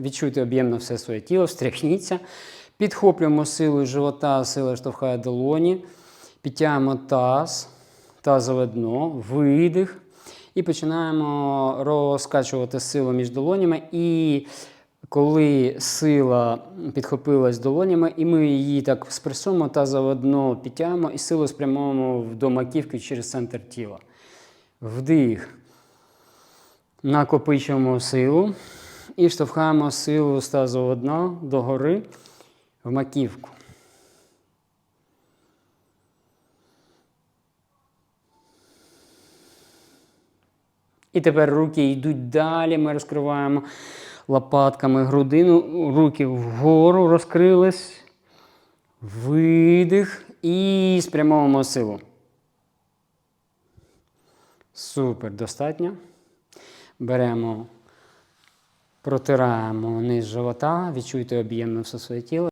Відчуйте об'ємно все своє тіло, встряхніться. Підхоплюємо силу живота, сила штовхає долоні. Підтягуємо таз, тазове дно, видих. І починаємо розкачувати силу між долонями. І коли сила підхопилась долонями, і ми її так спресуємо, тазове дно підтягуємо і силу спрямуємо до маківки через центр тіла. Вдих. Накопичуємо силу і штовхаємо силу тазового дна догори в маківку. І тепер руки йдуть далі. Ми розкриваємо лопатками грудину, руки вгору розкрились. Видих і спрямовуємо силу. Супер, достатньо. Беремо, протираємо низ живота, відчуйте об'ємно все своє тіло.